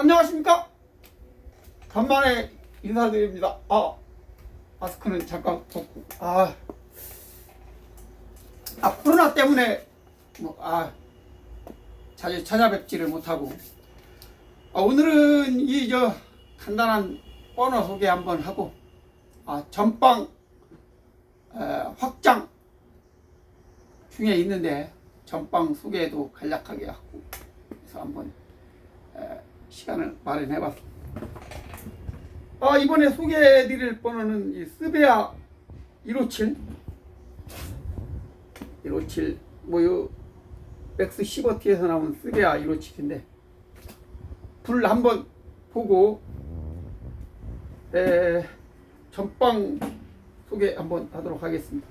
안녕하십니까? 간만에 인사드립니다. 아, 마스크는 잠깐 벗고. 아, 아 코로나 때문에 뭐, 아, 자주 찾아뵙지를 못하고. 아, 오늘은 이 저 간단한 번호 소개 한번 하고, 아, 전방 에, 확장 중에 있는데 전방 소개도 간략하게 하고 그래서 한번 에, 시간을 마련해봤습니다. 아, 이번에 소개해드릴 번호는 이 스베아 157 157 뭐요 맥스 15T에서 나온 스베아 157인데 불 한번 보고 에, 전방 소개 한번 하도록 하겠습니다.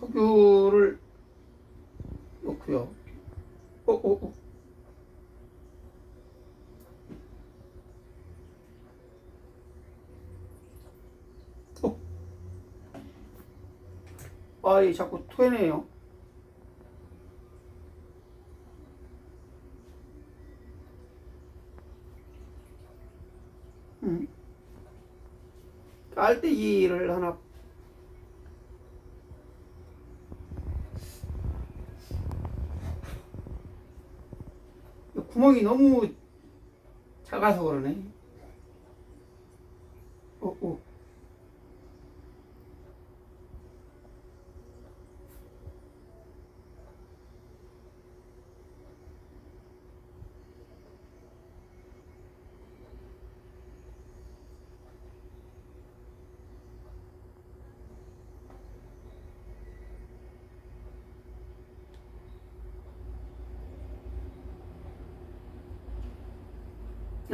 석유를 놓고요. 어, 어, 어. 어. 아, 이 자꾸 토해내요. 음. 깔때기를 하나 구멍이 너무 작아서 그러네. 어, 어.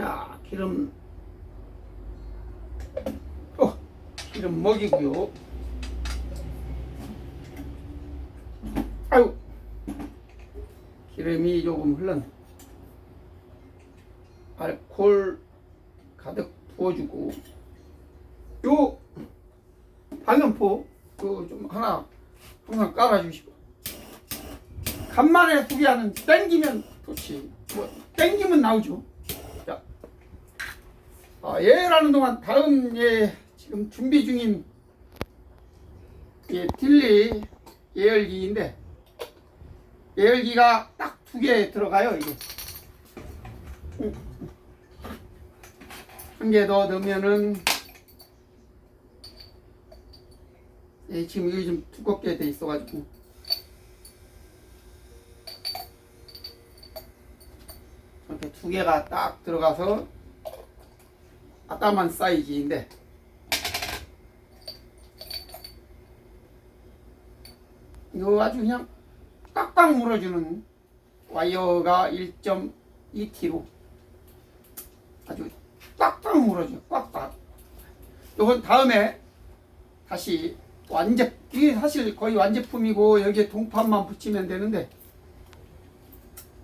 자, 기름, 어, 기름 먹이고요. 아유, 기름이 조금 흘렀네. 알콜 가득 부어주고, 요 방염포, 요좀 하나 항상 깔아주시고, 간만에 소개하는 땡기면 좋지. 뭐, 땡기면 나오죠. 자, 아, 예라는 동안 다음 예 지금 준비 중인 예 딜리 예열기인데 예열기가 딱 두 개 들어가요 이게. 한 개 더 넣으면은 예, 지금 이게 좀 두껍게 돼 있어가지고 이렇게 두 개가 딱 들어가서 아까만 사이즈인데. 이거 아주 그냥 꽉꽉 물어주는 와이어가 1.2T로 아주 꽉꽉 물어줘요 꽉꽉 이건 다음에 다시 완제 이게 사실 거의 완제품이고 여기에 동판만 붙이면 되는데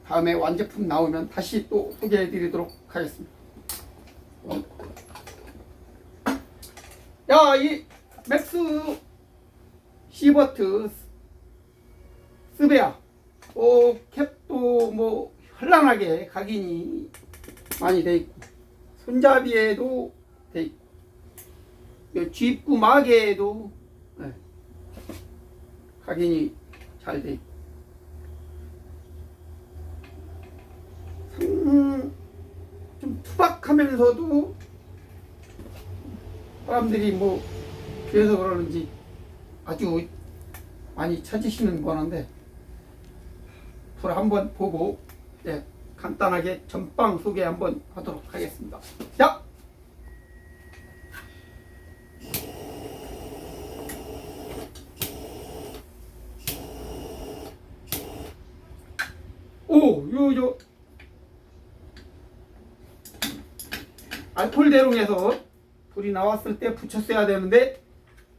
다음에 완제품 나오면 다시 또 소개해 드리도록 하겠습니다. 야, 이 맥스 시버트 스베아 어, 캡도 뭐 현란하게 각인이 많이 돼 있고 손잡이에도 돼 있고 요 쥐입구 마개에도 네, 각인이 잘 돼 있고 좀 투박하면서도 사람들이 뭐 그래서 그러는지 아주 많이 찾으시는 거는데 불 한번 보고 예, 간단하게 전방 소개 한번 하도록 하겠습니다. 자. 오, 요, 요, 알콜 대롱에서 불이 나왔을 때 붙였어야 되는데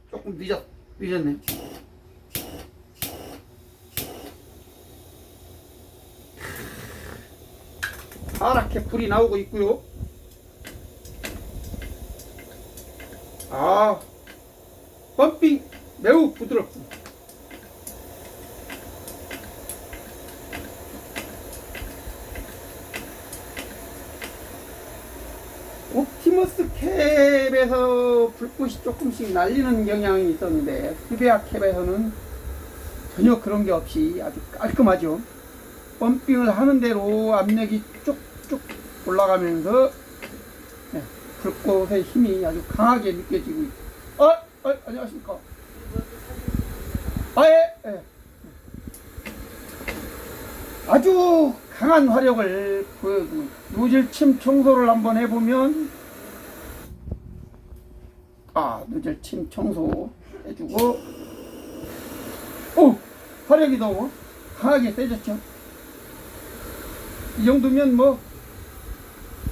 조금 늦었, 늦었네. 파랗게 불이 나오고 있고요. 아, 펌핑 매우 부드럽습니다. 캡에서 불꽃이 조금씩 날리는 경향이 있었는데 스베아 캡에서는 전혀 그런 게 없이 아주 깔끔하죠. 펌핑을 하는 대로 압력이 쭉쭉 올라가면서 네, 불꽃의 힘이 아주 강하게 느껴지고 있 어, 어, 안녕하십니까. 아, 예, 예. 아주 강한 화력을 보여주고 있- 누질침 청소를 한번 해보면 아 누질침 청소 해주고. 오 화력이 너무 강하게 세졌죠. 이 정도면 뭐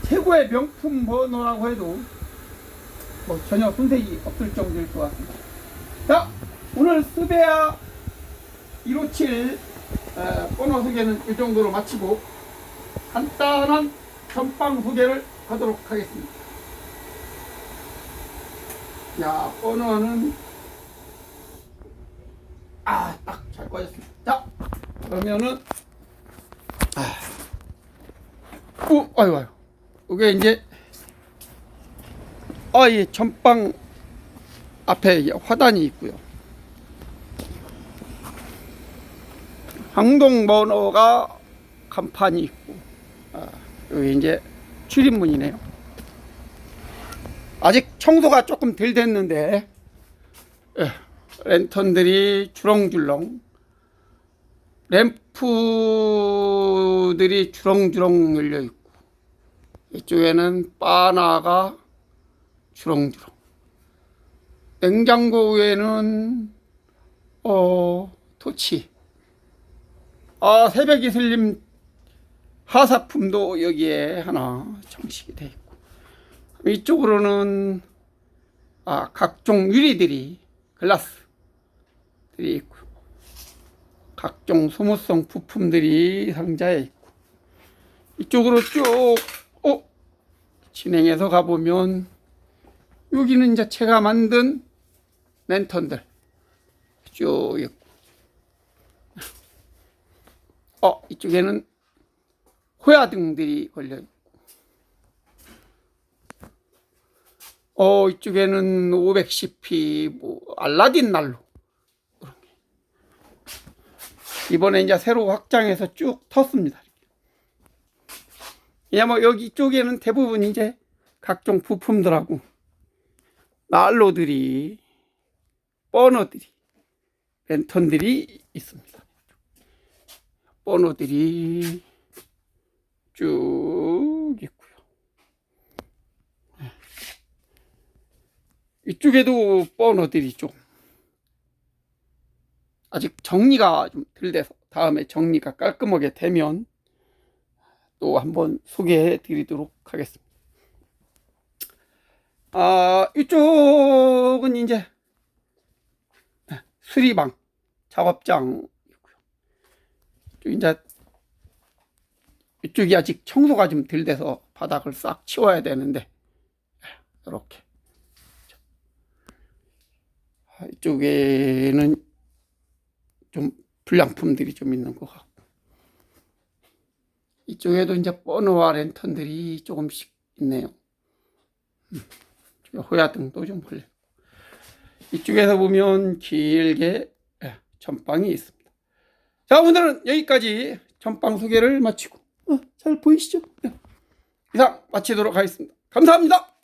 최고의 명품 번호라고 해도 뭐 전혀 손색이 없을 정도일 것 같습니다. 자 오늘 스베아 157 에, 번호 소개는 이 정도로 마치고 간단한 전방 소개를 하도록 하겠습니다. 야, 번호는 아, 딱 잘 꺼졌습니다. 자, 그러면은 아, 오, 아유, 아유, 이게 이제 아, 이 전방 앞에 화단이 있고요. 항동 번호가 간판이 있고 아, 여기 이제 출입문이네요. 아직 청소가 조금 덜 됐는데 예, 랜턴들이 주렁주렁 램프들이 주렁주렁 열려 있고 이쪽에는 바나가 주렁주렁. 냉장고 위에는 어 토치. 아, 새벽 이슬림 하사품도 여기에 하나 장식이 되어 있고 이쪽으로는 아, 각종 유리들이 글라스들이 있고 각종 소모성 부품들이 상자에 있고 이쪽으로 쭉 어, 진행해서 가보면 여기는 이제 제가 만든 랜턴들 쭉 있고 어, 이쪽에는 호야등들이 걸려 있고, 어, 이쪽에는 510p, 뭐, 알라딘 난로. 이번에 이제 새로 확장해서 쭉 텄습니다. 예, 뭐, 여기 쪽에는 대부분 이제 각종 부품들하고, 난로들이, 버너들이, 랜턴들이 있습니다. 번호들이 쭉 있고요. 네. 이쪽에도 번호들이 좀 아직 정리가 좀 덜 돼서 다음에 정리가 깔끔하게 되면 또 한번 소개해 드리도록 하겠습니다. 아, 이쪽은 이제 네, 수리방, 작업장 이제 이쪽이 아직 청소가 좀 덜 돼서 바닥을 싹 치워야 되는데 이렇게 이쪽에는 좀 불량품들이 좀 있는 것 같고 이쪽에도 이제 버너와 랜턴들이 조금씩 있네요. 음, 호야등도 좀 걸려. 이쪽에서 보면 길게 예, 전방이 있습니다. 자, 오늘은 여기까지 전방 소개를 마치고, 어, 잘 보이시죠? 네. 이상 마치도록 하겠습니다. 감사합니다.